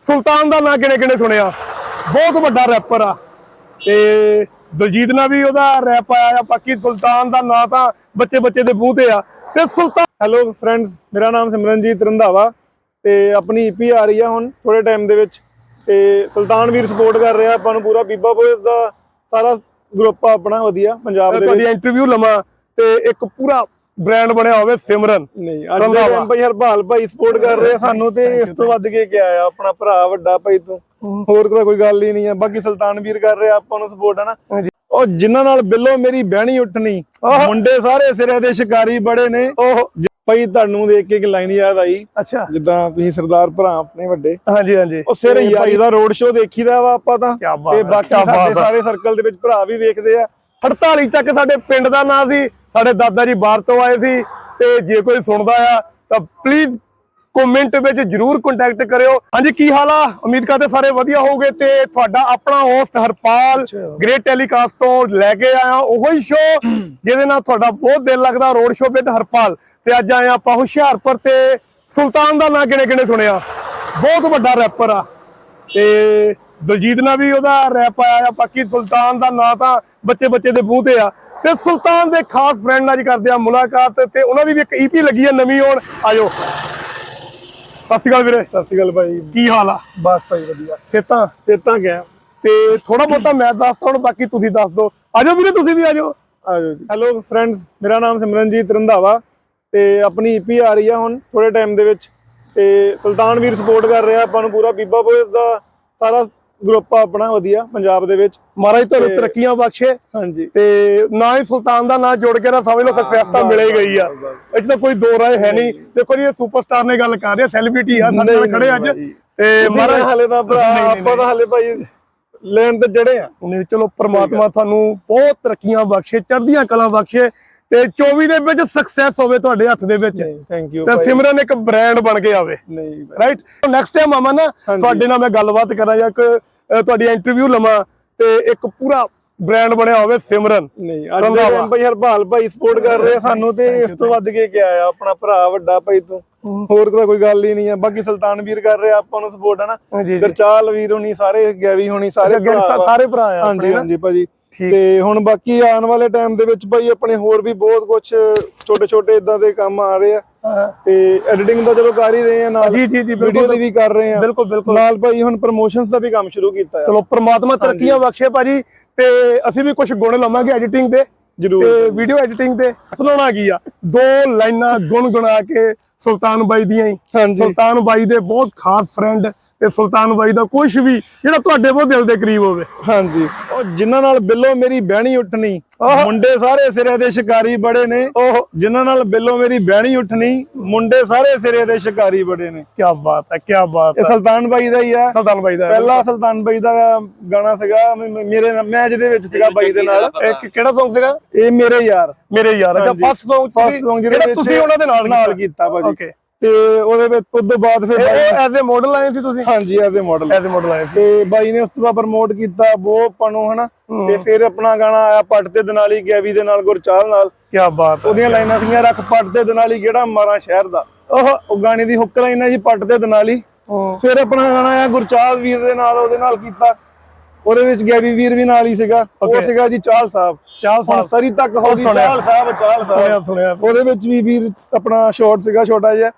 ਸੁਲਤਾਨ ਦਾ ਨਾਂ ਕਿਨੇ ਕਿਨੇ ਸੁਣਿਆ? ਬਹੁਤ ਵੱਡਾ ਰੈਪਰ ਆ। ਤੇ ਦਲਜੀਤ ਨਾਲ ਵੀ ਉਹਦਾ ਰੈਪ ਆਇਆ ਬਾਕੀ ਸੁਲਤਾਨ ਦਾ ਨਾਂ ਤਾਂ ਬੱਚੇ ਬੱਚੇ ਦੇ ਮੂੰਹ ਤੇ ਆ। ਤੇ ਸੁਲਤਾਨ ਹੈਲੋ ਫਰੈਂਡਸ ਮੇਰਾ ਨਾਮ ਸਿਮਰਨਜੀਤ ਰੰਧਾਵਾ ਤੇ ਆਪਣੀ ਈਪੀ ਆ ਰਹੀ ਆ ਹੁਣ ਥੋੜੇ ਟਾਈਮ ਦੇ ਵਿੱਚ। ਤੇ ਸੁਲਤਾਨ ਵੀਰ ਸਪੋਰਟ ਕਰ ਰਿਹਾ, ਆਪਾਂ ਨੂੰ ਪੂਰਾ ਬੀਬਾ ਬੋਇਸ ਦਾ ਸਾਰਾ ਗਰੁੱਪ ਆ ਆਪਣਾ, ਵਧੀਆ, ਪੰਜਾਬ ਦੇ ਤੁਹਾਡੀ ਇੰਟਰਵਿਊ ਲਵਾਂ ਤੇ ਇੱਕ ਪੂਰਾ ਬ੍ਰਾਂਡ ਬਣਿਆ ਹੋਵੇ ਸਿਮਰਨ। ਨਹੀਂ ਅੱਜ ਦੇ। ਟਾਈਮ ਭਾਈ ਹਰਪਾਲ ਭਾਈ ਸਪੋਰਟ ਕਰ ਰਹੇ ਆ ਸਾਨੂੰ ਤੇ ਇਸ ਤੋਂ ਵੱਧ ਕੇ ਕਿਹਾ ਆ ਆਪਣਾ ਭਰਾ ਵੱਡਾ ਭਾਈ ਤੂੰ। ਹੋਰ ਕੋਈ ਗੱਲ ਹੀ ਨਹੀਂ ਆ ਬਾਕੀ ਸੁਲਤਾਨ ਵੀਰ ਕਰ ਰਿਹਾ ਆਪਾਂ ਨੂੰ ਸਪੋਰਟ ਹੈ ਨਾ ਹਾਂਜੀ। ਉਹ ਜਿਨ੍ਹਾਂ ਨਾਲ ਬਿੱਲੋ ਮੇਰੀ ਬਹਿਣੀ ਉੱਠਣੀ ਮੁੰਡੇ ਸਾਰੇ ਸਿਰੇ ਦੇ ਸ਼ਿਕਾਰੀ ਬੜੇ ਨੇ। ਉਹ ਭਾਈ ਤੁਹਾਨੂੰ ਦੇਖ ਕੇ ਇੱਕ ਲਾਈਨ ਯਾਦ ਆਈ ਅੱਛਾ। ਜਿੱਦਾਂ ਤੁਸੀਂ ਸਰਦਾਰ ਭਰਾ ਆਪਣੇ ਵੱਡੇ ਹਾਂਜੀ ਹਾਂਜੀ। ਉਹ ਸਿਰ ਯਾਰੀ ਦਾ ਰੋਡ ਸ਼ੋਅ ਦੇਖੀਦਾ ਵਾ ਆਪਾਂ ਤਾਂ। ਕਿਆ ਤੇ ਬਾਕੀ ਕਿਆ ਸਾਡੇ। ਸਾਰੇ ਸਰਕਲ ਦੇ ਵਿੱਚ ਭਰਾ ਵੀ ਵੇਖਦੇ ਆ। 48 ਤੱਕ ਸਾਡੇ ਪਿੰਡ ਦਾ ਨਾਂ ਸੀ। ਸਾਡੇ ਦਾਦਾ ਜੀ ਬਾਹਰ ਤੋਂ ਆਏ ਸੀ ਤੇ ਜੇ ਕੋਈ ਸੁਣਦਾ ਆ ਤਾਂ ਪਲੀਜ਼ ਕਮੈਂਟ ਵਿੱਚ ਜਰੂਰ ਕੰਟੈਕਟ ਕਰਿਓ। ਹਾਂਜੀ ਕੀ ਹਾਲ ਆ? ਉਮੀਦ ਕਰਦੇ ਸਾਰੇ ਵਧੀਆ ਹੋਵੋਗੇ ਤੇ ਤੁਹਾਡਾ ਆਪਣਾ ਹੋਸਟ ਹਰਪਾਲ ਗ੍ਰੇਟ ਟੈਲੀਕਾਸਟ ਤੋਂ ਲੈ ਕੇ ਆਇਆ। ਉਹੋ ਹੀ ਸ਼ੋ ਜਿਹਦੇ ਨਾਲ ਤੁਹਾਡਾ ਬਹੁਤ ਦਿਲ ਲੱਗਦਾ ਰੋਡ ਸ਼ੋ ਵਿਦ ਹਰਪਾਲ। ਤੇ ਅੱਜ ਆਏ ਆਪਾਂ ਹੁਸ਼ਿਆਰਪੁਰ ਤੇ ਸੁਲਤਾਨ ਦਾ ਨਾਂ ਕਿਨੇ ਕਿਨੇ ਸੁਣਿਆ? ਬਹੁਤ ਵੱਡਾ ਰੈਪਰ ਆ। ਤੇ ਦਲਜੀਤ ਨਾਲ ਵੀ ਉਹਦਾ ਰੈਪ ਆਇਆ ਆ ਬਾਕੀ ਸੁਲਤਾਨ ਦਾ ਨਾਂ ਤਾਂ ਬੱਚੇ ਬੱਚੇ ਦੇ ਮੂੰਹ ਤੇ ਆ। ਤੇ ਸੁਲਤਾਨ ਦੇ ਖਾਸ ਫਰੈਂਡ ਨਾਲ ਅੱਜ ਕਰਦੇ ਆ ਮੁਲਾਕਾਤ ਤੇ ਉਹਨਾਂ ਦੀ ਵੀ ਇੱਕ ਈਪੀ ਲੱਗੀ ਆ ਨਵੀਂ ਹੋਣ। ਆਜੋ। ਸਤਿ ਸ਼੍ਰੀ ਅਕਾਲ ਵੀਰੇ। ਸਤਿ ਸ਼੍ਰੀ ਅਕਾਲ ਭਾਈ। ਕੀ ਹਾਲ ਆ? ਬਸ ਭਾਈ ਵਧੀਆ। ਸੇਤਾਂ? ਸੇਤਾਂ ਗਿਆ ਤੇ ਥੋੜਾ ਬਹੁਤਾ ਮੈਂ ਦੱਸਦਾ ਹੁਣ ਬਾਕੀ ਤੁਸੀਂ ਦੱਸ ਦਿਓ। ਆਜੋ ਵੀਰੇ ਤੁਸੀਂ ਵੀ ਆਜੋ। ਆਜੋ ਜੀ। ਹੈਲੋ ਫਰੈਂਡਸ ਮੇਰਾ ਨਾਮ ਸਿਮਰਨਜੀਤ ਰੰਧਾਵਾ ਤੇ ਆਪਣੀ ਈਪੀ ਆ ਰਹੀ ਆ ਹੁਣ ਥੋੜੇ ਟਾਈਮ ਦੇ ਵਿੱਚ ਤੇ ਸੁਲਤਾਨ ਵੀਰ ਸਪੋਰਟ ਕਰ ਰਿਹਾ ਆਪਾਂ ਨੂੰ ਪੂਰਾ ਬੀਬਾ ਬੋਇਸ ਦਾ ਸਾਰਾ ਗਰੁੱਪ ਆ ਆਪਣਾ ਵਧੀਆ ਪੰਜਾਬ ਦੇ ਵਿੱਚ। ਮਹਾਰਾਜ ਤੁਹਾਨੂੰ ਤਰੱਕੀਆਂ ਬਖਸ਼ੇ। ਹਾਂਜੀ। ਤੇ ਨਾ ਹੀ ਸੁਲਤਾਨ ਦਾ ਨਾਂ ਜੋੜ ਕੇ ਨਾ ਸਮਝ ਲਓ ਸਕਸੈਸ ਤਾਂ ਮਿਲੇ ਗਈ ਆ। ਇਹ ਤਾਂ ਕੋਈ ਦੋ ਰਾਏ ਹੈ ਨਹੀਂ। ਦੇਖੋ ਜੀ ਇਹ ਸੁਪਰਸਟਾਰ ਨੇ ਗੱਲ ਕਰ ਰਹੇ ਸੈਲੀਬ੍ਰਿਟੀ ਆ ਸਾਡੇ ਨਾਲ ਖੜੇ ਅੱਜ। ਤੇ ਮਹਾਰਾਜ ਹਾਲੇ ਤਾਂ ਭਰਾ ਆਪਾਂ ਤਾਂ ਹਾਲੇ ਭਾਈ ਲੈਣ ਤੇ ਜੜੇ ਆ। ਚਲੋ ਪ੍ਰਮਾਤਮਾ ਤੁਹਾਨੂੰ ਬਹੁਤ ਤਰੱਕੀਆਂ ਬਖਸ਼ੇ ਚੜ੍ਹਦੀਆਂ ਕਲਾਂ ਬਖਸ਼ੇ। ਤੇ 24 ਦੇ ਵਿੱਚ ਸਕਸੈਸ ਹੋਵੇ ਤੁਹਾਡੇ ਹੱਥ ਦੇ ਵਿੱਚ। ਥੈਂਕ ਯੂ ਤੇ ਸਿਮਰਨ ਇੱਕ ਬ੍ਰਾਂਡ ਬਣ ਕੇ ਆਵੇ। ਨਹੀਂ ਰਾਈਟ ਨੈਕਸਟ ਟਾਈਮ ਆਵਾਂ ਨਾ ਤੁਹਾਡੇ ਨਾਲ ਮੈਂ ਗੱਲਬਾਤ ਕਰਾਂ ਜਾਂ ਤੁਹਾਡੀ ਇੰਟਰਵਿਊ ਲਵਾਂ ਤੇ ਇੱਕ ਪੂਰਾ ਬ੍ਰਾਂਡ ਬਣਿਆ ਹੋਵੇ ਸਿਮਰਨ। ਨਹੀਂ ਅੱਜ ਦੇ ਭਾਈ ਹਰਪਾਲ ਭਾਈ ਸਪੋਰਟ ਕਰ ਰਹੇ ਸਾਨੂੰ ਤੇ ਇਸ ਤੋਂ ਵੱਧ ਕੇ ਕਿਹਾ ਆ ਆਪਣਾ ਭਰਾ ਵੱਡਾ ਭਾਈ ਤੂੰ। ਹੋਰ ਤਾਂ ਕੋਈ ਗੱਲ ਹੀ ਨਹੀਂ ਆ। ਬਾਕੀ ਸੁਲਤਾਨ ਵੀਰ ਕਰ ਰਿਹਾ ਆਪਾਂ ਨੂੰ ਸਪੋਰਟ ਹੈ ਨਾ। ਗਰਚਾਲ ਵੀਰ ਹੋਣੀ ਸਾਰੇ ਗੈਵੀ ਹੋਣੀ ਸਾਰੇ। ਸਾਰੇ ਭਰਾ ਆ ਹਾਂਜੀ ਹਾਂਜੀ ਭਾਜੀ। ਤੇ ਹੁਣ ਬਾਕੀ ਆਉਣ ਵਾਲੇ ਟਾਈਮ ਦੇ ਵਿੱਚ ਭਾਈ ਆਪਣੇ ਹੋਰ ਵੀ ਬਹੁਤ ਕੁਝ ਛੋਟੇ ਛੋਟੇ ਇਦਾਂ ਦੇ ਕੰਮ ਆ ਰਹੇ ਆ। ਤੇ ਐਡੀਟਿੰਗ ਦਾ ਚਲੋ ਕਰ ਹੀ ਰਹੇ ਆ ਨਾਲ। ਜੀ ਜੀ ਜੀ ਵੀਡੀਓ ਬਿਲਕੁਲ। ਦੀ ਵੀ ਕਰ ਰਹੇ ਆ। ਬਿਲਕੁਲ ਬਿਲਕੁਲ। ਨਾਲ ਭਾਈ ਹੁਣ ਪ੍ਰੋਮੋਸ਼ਨਸ ਦਾ ਵੀ ਕੰਮ ਸ਼ੁਰੂ ਕੀਤਾ ਚਲੋ ਪ੍ਰਮਾਤਮਾ ਤਰੱਕੀਆਂ ਬਖਸ਼ੇ ਭਾਜੀ ਤੇ ਅਸੀਂ ਵੀ ਕੁਝ ਗੁਣ ਲਵਾਂਗੇ ਐਡੀਟਿੰਗ ਦੇ। ਜ਼ਰੂਰ ਤੇ ਵੀਡੀਓ ਐਡੀਟਿੰਗ ਤੇ ਸੁਣਾਉਣਾ ਕੀ ਆ? ਦੋ ਲਾਈਨਾਂ ਗੁਣ ਗੁਣਾ ਕੇ ਸੁਲਤਾਨ ਬਾਈ ਦੀਆਂ ਹੀ। ਹਾਂਜੀ। ਸੁਲਤਾਨ ਬਾਈ ਦੇ ਬਹੁਤ ਖਾਸ ਫਰੈਂਡ ਤੇ ਸੁਲਤਾਨ ਬਾਈ ਦਾ ਕੁਝ ਵੀ ਜਿਹੜਾ ਤੁਹਾਡੇ ਬਹੁਤ ਦਿਲ ਦੇ ਕਰੀਬ ਹੋਵੇ। ਹਾਂਜੀ। ਉਹ ਜਿਨ੍ਹਾਂ ਨਾਲ ਬਿੱਲੋ ਮੇਰੀ ਬਹਿਣੀ ਉੱਠਣੀ। ਮੁੰਡੇ ਸਾਰੇ ਸਿਰੇ ਦੇ ਸ਼ਿਕਾਰੀ ਬੜੇ ਨੇ। ਉਹ ਜਿਨ੍ਹਾਂ ਨਾਲ ਬਿੱਲੋ ਮੇਰੀ ਬਹਿਣੀ ਉੱਠਣੀ ਮੁੰਡੇ ਸਾਰੇ ਸਿਰੇ ਦੇ ਸ਼ਿਕਾਰੀ ਬੜੇ ਨੇ। ਕੀ ਬਾਤ ਹੈ ਕੀ ਬਾਤ ਇਹ ਹੈ। ਸੁਲਤਾਨ ਬਾਈ ਦਾ ਹੀ ਆ। ਸੁਲਤਾਨ ਬਾਈ ਦਾ ਪਹਿਲਾ ਸੁਲਤਾਨ ਬਾਈ ਦਾ ਗਾਣਾ ਸੀਗਾ ਮ- ਮ- ਮੇਰੇ ਨਾਲ- ਮੈਚ ਦੇ ਵਿੱਚ ਸੀਗਾ ਬਾਈ ਦੇ ਨਾਲ। ਇੱਕ ਕਿਹੜਾ Song ਸੀਗਾ? ਇਹ ਮੇਰੇ ਯਾਰ। ਮੇਰੇ ਯਾਰ ਅੱਛਾ ਹਾਂਜੀ। ਫਸਟ Song ਫਸਟ Song ਜਿਹਦੇ ਜਿਹੜਾ ਵਿੱਚ ਤੁਸੀਂ ਉਹਨਾਂ ਦੇ ਨਾਲ ਨਾਲ ਕੀਤਾ। ਭਾਜੀ। ਓਕੇ ਤੇ ਉਹਦੇ ਵਿੱਚ ਉਸ ਤੋਂ ਬਾਅਦ ਫਿਰ ਬਾਈ ਐਜ਼ ਅ ਮਾਡਲ ਆਏ ਸੀ ਤੁਸੀਂ? ਹਾਂਜੀ as a model as a model ਆਏ ਸੀ। ਤੇ ਬਾਈ ਨੇ ਉਸ ਤੋਂ ਬਾਅਦ ਪ੍ਰਮੋਟ ਕੀਤਾ ਆਪਾਂ ਨੂੰ ਹਨਾ? ਤੇ ਫਿਰ ਆਪਣਾ ਗਾਣਾ ਆਇਆ ਪੱਟ ਤੇ ਦਨਾਲੀ ਗੈਵੀ ਦੇ ਨਾਲ ਗੁਰਚਾਲ ਨਾਲ। ਕੀ ਬਾਤ ਉਹਦੀਆਂ ਲਾਈਨਾਂ ਸੀਗੀਆਂ ਰੱਖ ਪੱਟ ਤੇ ਦਨਾਲੀ ਕਿਹੜਾ ਮਾਰਾ ਸ਼ਹਿਰ ਦਾ। ਉਹ ਉਹ ਗਾਣੇ ਦੀ ਹੁੱਕ ਲਾਈਨ ਜੀ ਪੱਟ ਤੇ ਦਨਾਲੀ। ਫਿਰ ਆਪਣਾ ਗਾਣਾ ਆਇਆ ਗੁਰਚਾਲ ਵੀਰ ਦੇ ਨਾਲ ਉਹਦੇ ਨਾਲ ਕੀਤਾ। ਉਹਦੇ ਵਿੱਚ ਗੈਵੀ ਵੀਰ ਵੀ ਨਾਲ ਹੀ ਸੀਗਾ। ਉਹ. ਸੀਗਾ ਜੀ ਚਾਲ ਸਾਹਿਬ। ਚਾਲ ਸਾਹਿਬ। ਸਰੀ ਤੱਕ ਹੋ ਗਈ। ਚਾਲ ਸਾਹਿਬ ਚਾਲ ਸਾਹਿਬ। ਸੁਣਿਆ ਉਹਦੇ ਵਿੱਚ ਵੀ ਵੀਰ ਆਪਣਾ ਸ਼ਾਰਟ ਸੀਗਾ ਛੋਟਾ ਜਿਹਾ।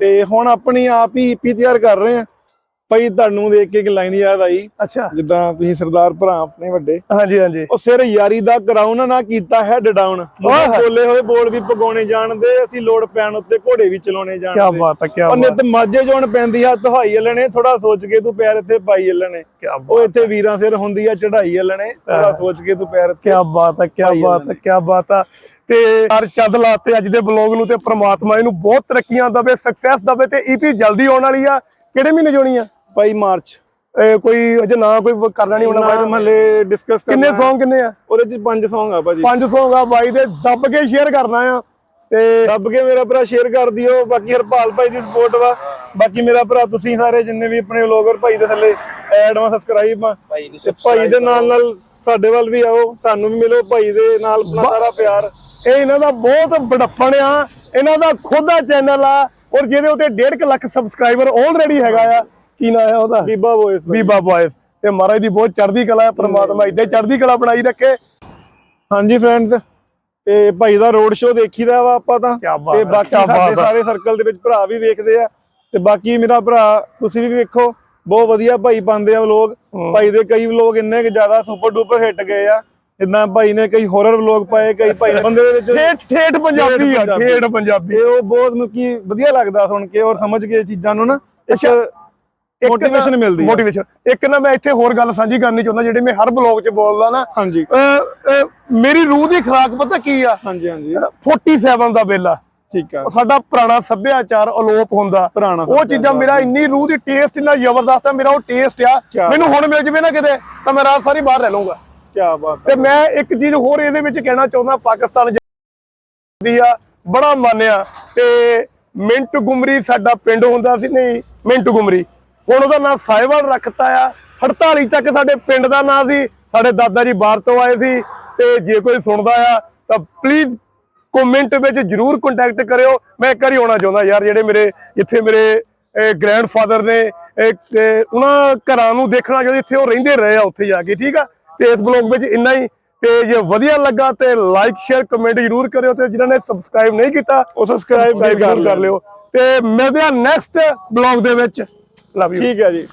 ਤੇ ਹੁਣ ਆਪਣੀ ਆਪ ਹੀ ਈਪੀ ਤਿਆਰ ਕਰ ਰਹੇ ਆ। ਭਾਈ ਤੁਹਾਨੂੰ ਦੇਖ ਕੇ ਇੱਕ ਲਾਈਨ ਯਾਦ ਆਈ। ਅੱਛਾ। ਜਿੱਦਾਂ ਤੁਸੀਂ ਸਰਦਾਰ ਭਰਾ ਆਪਣੇ ਵੱਡੇ। ਹਾਂਜੀ ਹਾਂਜੀ। ਉਹ ਸਿਰ ਯਾਰੀ ਦਾ ਕਰਾਉਣਾ ਨਾ ਕੀਤਾ ਹੈਡ ਡਾਊਨ ਬੋਲੇ ਹੋਏ ਬੋਲ ਵੀ ਪਗਾਉਣੇ ਜਾਣਦੇ ਅਸੀਂ ਲੋੜ ਪੈਣ ਉੱਤੇ ਘੋੜੇ ਵੀ ਚਲਾਉਣੇ ਕੀ ਜਾਣਦੇ। ਬਾਤ ਹੈ ਕੀ ਬਾਤ ਨਿਤ ਮਾਝੇ ਜੋਣ ਪੈਂਦੀ ਆ ਦਹਾਈ ਹਲਣੇ ਥੋੜਾ ਸੋਚ ਕੇ ਤੂੰ ਪੈਰ ਇੱਥੇ ਪਾਈ ਹਲਣੇ ਕੀ ਉਹ ਇੱਥੇ ਵੀਰਾਂ ਸਿਰ ਹੁੰਦੀ ਆ ਚੜਾਈ ਹਲਣੇ ਥੋੜਾ ਸੋਚ ਕੇ ਤੂੰ ਪੈਰ ਇੱਥੇ ਕੀ ਬਾਤ ਹੈ ਕੀ ਬਾਤ ਹੈ ਕੀ ਬਾਤ ਹੈ ਤੇ ਹਰ ਚੱਦ ਲਾਤੇ ਅੱਜ ਦੇ ਬਲੌਗ ਨੂੰ ਤੇ ਪ੍ਰਮਾਤਮਾ ਇਹਨੂੰ ਬਹੁਤ ਤਰੱਕੀਆਂ ਦਵੇ ਸਕਸੈਸ ਦਵੇ ਤੇ ਈਪੀ ਜਲਦੀ ਆਉਣ ਵਾਲੀ ਆ। ਕਿਹੜੇ ਮਹੀਨੇ ਜੋਣੀ ਆ? ਭਾਈ ਮਾਰਚ। ਇਹ ਕੋਈ ਅਜੇ ਨਾ ਕੋਈ ਕਰਨਾ ਨਹੀਂ ਹੋਣਾ ਉਹਨਾਂ ਮਹਲੇ ਡਿਸਕਸ ਕਿੰਨੇ ਕਰਨਾ Song ਕਿੰਨੇ ਆ? ਉਹਦੇ ਚ ਪੰਜ Song ਆ ਭਾਜੀ। ਪੰਜ Song ਆ ਬਾਈ ਦੇ ਦੱਬ ਕੇ ਸ਼ੇਅਰ ਕਰਨਾ ਆ। ਤੇ ਦੱਬ ਕੇ ਮੇਰਾ ਭਰਾ ਸ਼ੇਅਰ ਕਰ ਦਿਓ ਬਾਕੀ ਹਰਪਾਲ ਭਾਈ ਦੀ ਸਪੋਰਟ ਵਾ। ਬਾਕੀ ਮੇਰਾ ਭਰਾ ਤੁਸੀਂ ਸਾਰੇ ਜਿੰਨੇ ਵੀ ਆਪਣੇ ਵਲੋਗਰ ਭਾਈ ਦੇ ਥੱਲੇ ਐਡ ਵਾ ਸਬਸਕ੍ਰਾਈਬ ਆ ਤੇ ਭਾਈ ਦੇ ਨਾਲ ਨਾਲ ਸਾਡੇ ਵੱਲ ਵੀ ਆਓ ਸਾਨੂੰ ਵੀ ਮਿਲੋ ਭਾਈ ਦੇ ਨਾਲ ਆਪਣਾ ਸਾਰਾ ਪਿਆਰ। ਇਹ ਇਹਨਾਂ ਦਾ ਬਹੁਤ ਬੜੱਪਣ ਆ। ਇਹਨਾਂ ਦਾ ਖੁਦ ਦਾ ਚੈਨਲ ਆ। ਔਰ ਜਿਹਦੇ ਉੱਤੇ 1.5 ਲੱਖ ਸਬਸਕ੍ਰਾਈਬਰ ਆਲਰੇਡੀ ਹੈਗਾ ਆ। ਕੀ ਨਾਂ ਹੈ ਉਹਦਾ? ਬੀਬਾ ਬੋਇਸ ਬੀਬਾ ਬॉयਜ਼ ਤੇ ਮਹਾਰਾਜ ਦੀ ਬਹੁਤ ਚੜ੍ਹਦੀ ਕਲਾ ਹੈ ਪ੍ਰਮਾਤਮਾ ਇਦਾਂ ਹੀ ਚੜ੍ਹਦੀ ਕਲਾ ਬਣਾਈ ਰੱਖੇ। ਹਾਂਜੀ ਫਰੈਂਡਸ ਤੇ ਭਾਈ ਦਾ ਰੋਡ ਸ਼ੋਅ ਦੇਖੀਦਾ ਵਾ ਆਪਾਂ ਤਾਂ। ਤੇ ਬਾਕੀ ਸਾਡੇ। ਸਾਰੇ ਸਰਕਲ ਦੇ ਵਿੱਚ ਭਰਾ ਵੀ ਵੇਖਦੇ ਆ। ਤੇ ਬਾਕੀ ਮੇਰਾ ਭਰਾ ਤੁਸੀਂ ਵੀ ਵੇਖੋ ਬਹੁਤ ਵਧੀਆ ਭਾਈ ਪਾਉਂਦੇ ਆ ਵਲੋਗ ਭਾਈ ਦੇ ਕਈ ਵਲੋਗ ਇੰਨੇ ਕਿ ਜ਼ਿਆਦਾ ਸੁਪਰ ਡੂਪਰ ਹਿੱਟ ਗਏ ਆ। ਜਿੱਦਾਂ ਭਾਈ ਨੇ ਕਈ ਹੋਰਰ ਵਲੋਗ ਪਾਏ ਕਈ ਭਾਈ ਬੰਦੇ ਦੇ ਵਿੱਚ ਠੇਠ ਠੇਠ ਪੰਜਾਬੀ ਆ। ਠੇਠ ਪੰਜਾਬੀ। ਉਹ ਬਹੁਤ ਨੂੰ ਕੀ ਵਧੀਆ ਲੱਗਦਾ ਸੁਣ ਕੇ ਔਰ ਸਮਝ ਕੇ ਚੀਜ਼ਾਂ ਨੂੰ ਨਾ ਇੱਕ ਮੋਟੀਵੇਸ਼ਨ ਮਿਲਦੀ ਹੈ ਮੋਟੀਵੇਸ਼ਨ ਇੱਕ ਨਾ ਮੈਂ ਇੱਥੇ ਹੋਰ ਗੱਲ ਸਾਂਝੀ ਕਰਨੀ ਚਾਹੁੰਦਾ ਜਿਹੜੇ ਮੈਂ ਹਰ ਬਲੌਗ 'ਚ ਬੋਲਦਾ ਨਾ। ਹਾਂਜੀ। ਮੇਰੀ ਰੂਹ ਦੀ ਖੁਰਾਕ ਪਤਾ ਕੀ ਆ? ਹਾਂਜੀ ਹਾਂਜੀ। 47 ਦਾ ਵੇਲਾ। ਠੀਕ ਆ। ਸਾਡਾ ਪੁਰਾਣਾ ਸੱਭਿਆਚਾਰ ਅਲੋਪ ਹੁੰਦਾ। ਪੁਰਾਣਾ ਉਹ ਚੀਜ਼ਾਂ ਮੇਰਾ ਇੰਨੀ ਰੂਹ ਦੀ ਟੇਸਟ ਇੰਨਾ ਜ਼ਬਰਦਸਤ ਆ ਮੇਰਾ ਉਹ ਟੇਸਟ ਆ। ਮੈਨੂੰ ਹੁਣ ਮਿਲ ਜਵੇ ਨਾ ਕਿਤੇ ਤਾਂ ਮੈਂ ਰਾਤ ਸਾਰੀ ਬਾਹਰ ਰਹਿ ਲਊਂਗਾ। ਕੀ ਬਾਤ ਤੇ ਮੈਂ ਇੱਕ ਚੀਜ਼ ਹੋਰ ਇਹਦੇ ਵਿੱਚ ਕਹਿਣਾ ਚਾਹੁੰਦਾ ਪਾਕਿਸਤਾਨ ਦੀ ਆ ਬੜਾ ਮੰਨਿਆ। ਤੇ ਮਿੰਟ ਗੁਮਰੀ ਸਾਡਾ ਪਿੰਡ ਹੁੰਦਾ ਸੀ ਨਹੀਂ ਮਿੰਟ ਗੁਮਰੀ। ਹੁਣ ਉਹਦਾ ਨਾਮ ਸਾਇਵਾਲ ਰੱਖਤਾ ਆ। 48 ਤੱਕ ਸਾਡੇ ਪਿੰਡ ਦਾ ਨਾਮ ਸੀ। ਸਾਡੇ ਦਾਦਾ ਜੀ ਬਾਹਰ ਤੋਂ ਆਏ ਸੀ ਤੇ ਜੇ ਕੋਈ ਸੁਣਦਾ ਆ ਤਾਂ ਪਲੀਜ਼ ਕਮੈਂਟ ਵਿੱਚ ਜਰੂਰ ਕੰਟੈਕਟ ਕਰਿਓ। ਮੈਂ ਇੱਕ ਵਾਰੀ ਆਉਣਾ ਚਾਹੁੰਦਾ ਯਾਰ ਜਿਹੜੇ ਮੇਰੇ ਇੱਥੇ ਮੇਰੇ ਗ੍ਰੈਂਡਫਾਦਰ ਨੇ ਉਹਨਾਂ ਘਰਾਂ ਨੂੰ ਦੇਖਣਾ ਚਾਹੁੰਦੇ ਇੱਥੇ ਉਹ ਰਹਿੰਦੇ ਰਹੇ ਆ ਉੱਥੇ ਜਾ ਕੇ ਠੀਕ ਆ? ਤੇ ਇਸ ਬਲੌਗ ਵਿੱਚ ਇੰਨਾ ਹੀ। ਤੇ ਜੇ ਵਧੀਆ ਲੱਗਾ ਤੇ ਲਾਈਕ ਸ਼ੇਅਰ ਕਮੈਂਟ ਜਰੂਰ ਕਰਿਓ ਤੇ ਜਿਨ੍ਹਾਂ ਨੇ ਸਬਸਕ੍ਰਾਈਬ ਨਹੀਂ ਕੀਤਾ ਉਹ ਸਬਸਕ੍ਰਾਈਬ ਕਰ ਲਿਓ। ਤੇ ਮਿਲਦੇ ਆ ਨੈਕਸਟ ਬਲੌਗ ਦੇ ਵਿੱਚ। ਲਵ ਯੂ ਠੀਕ ਹੈ ਜੀ।